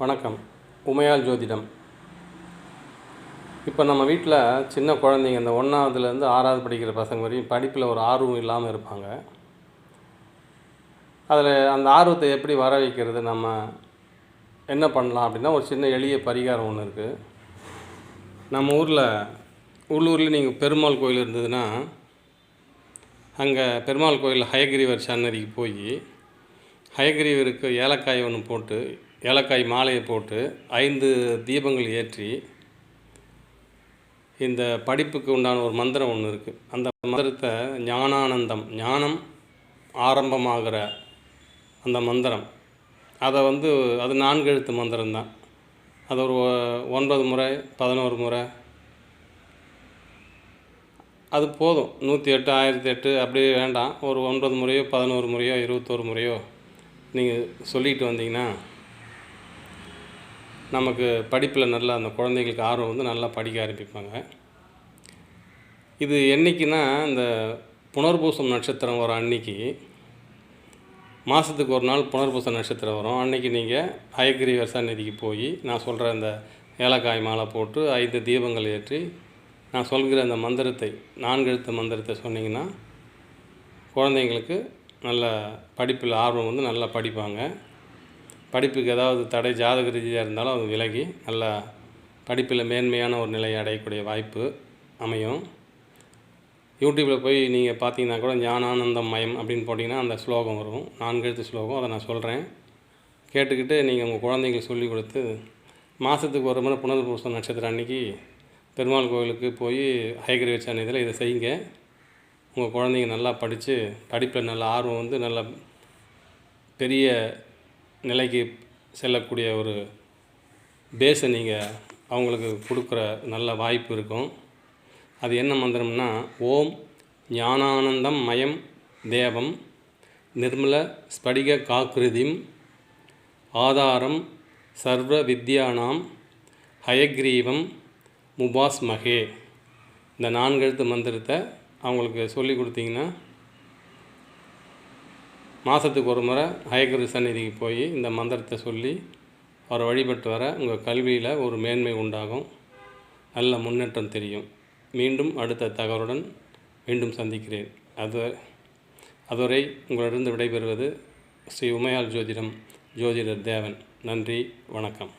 வணக்கம். உமையால் ஜோதிடம். இப்போ நம்ம வீட்டில் சின்ன குழந்தைங்க இந்த ஒன்றாவதுலேருந்து ஆறாவது படிக்கிற பசங்க வரையும் படிப்பில் ஒரு ஆர்வம் இல்லாமல் இருப்பாங்க. அதில் அந்த ஆர்வத்தை எப்படி வர வைக்கிறது? நம்ம என்ன பண்ணலாம் அப்படின்னா ஒரு சின்ன எளிய பரிகாரம் ஒன்று இருக்குது நம்ம ஊரில் உள்ளூரில் நீங்கள் பெருமாள் கோயில் இருந்ததுன்னா அங்கே பெருமாள் கோயில் ஹயகிரிவர் சன்னதிக்கு போய் ஹயகிரிவருக்கு ஏலக்காய் ஒன்று போட்டு ஏலக்காய் மாலையை போட்டு ஐந்து தீபங்கள் ஏற்றி இந்த படிப்புக்கு உண்டான ஒரு மந்திரம் ஒன்று இருக்குது அந்த மந்திரத்தை ஞானானந்தம் ஞானம் ஆரம்பமாகிற அந்த மந்திரம். அதை வந்து அது நான்கு எழுத்து மந்திரம் தான். அது ஒரு ஒன்பது முறை பதினோரு முறை. அது போதும். நூற்றி எட்டு ஆயிரத்தி எட்டு அப்படியே வேண்டாம். ஒரு ஒன்பது முறையோ பதினோரு முறையோ இருபத்தோரு முறையோ நீங்கள் சொல்லிட்டு வந்தீங்கன்னா நமக்கு படிப்பில் நல்லா அந்த குழந்தைங்களுக்கு ஆர்வம் வந்து நல்லா படிக்க ஆரம்பிப்பாங்க. இது என்னைக்குன்னா இந்த புனர்பூசம் நட்சத்திரம் வர அன்னைக்கு மாதத்துக்கு ஒரு நாள் புனர்பூச நட்சத்திரம் வரும். அன்றைக்கி நீங்கள் ஹயகிரிவர் சந்நிதிக்கு போய் நான் சொல்கிற அந்த ஏலக்காய் மாலை போட்டு ஐந்து தீபங்கள் ஏற்றி நான் சொல்கிற அந்த மந்திரத்தை நான்கு மந்திரத்தை சொன்னிங்கன்னா குழந்தைங்களுக்கு நல்ல படிப்பில் ஆர்வம் வந்து நல்லா படிப்பாங்க. படிப்புக்கு ஏதாவது தடை ஜாதக ரீதியாக இருந்தாலும் அது விலகி நல்லா படிப்பில் மேன்மையான ஒரு நிலையை அடையக்கூடிய வாய்ப்பு அமையும். யூடியூப்பில் போய் நீங்கள் பார்த்தீங்கன்னா கூட ஞானானந்தம் மயம் அப்படின்னு போட்டிங்கன்னா அந்த ஸ்லோகம் வரும். நான்கு எழுத்து ஸ்லோகம். அதை நான் சொல்கிறேன் கேட்டுக்கிட்டு நீங்கள் உங்கள் குழந்தைங்களுக்கு சொல்லி கொடுத்து மாதத்துக்கு ஒரு முறை புனர்பூசம் நட்சத்திரம் அன்னைக்கு பெருமாள் கோவிலுக்கு போய் ஹைகிரி சன்னிதியில் இதை செய்யுங்க. உங்கள் குழந்தைங்க நல்லா படித்து படிப்பில் நல்ல ஆர்வம் வந்து நல்ல பெரிய நிலைக்கு செல்லக்கூடிய ஒரு பேஸை நீங்கள் அவங்களுக்கு கொடுக்குற நல்ல வாய்ப்பு இருக்கும். அது என்ன மந்திரம்னா ஓம் ஞானானந்தம் மயம் தேவம் நிர்மல ஸ்படிக காக்கிருதிம் ஆதாரம் சர்வ வித்யானாம் ஹயக்ரீவம் முபாஸ்மகே. இந்த நான்கெழுத்து மந்திரத்தை அவங்களுக்கு சொல்லி கொடுத்தீங்கன்னா மாதத்துக்கு ஒரு முறை ஹயகுரு சந்நிதிக்கு போய் இந்த மந்திரத்தை சொல்லி அவரை வழிபட்டு வர உங்கள் கல்வியில் ஒரு மேன்மை உண்டாகும். நல்ல முன்னேற்றம் தெரியும். மீண்டும் அடுத்த தகவலுடன் மீண்டும் சந்திக்கிறேன். அது அதுவரை உங்களிடம் விடைபெறுவது ஸ்ரீ உமையால் ஜோதிடம் ஜோதிடர் தேவன். நன்றி வணக்கம்.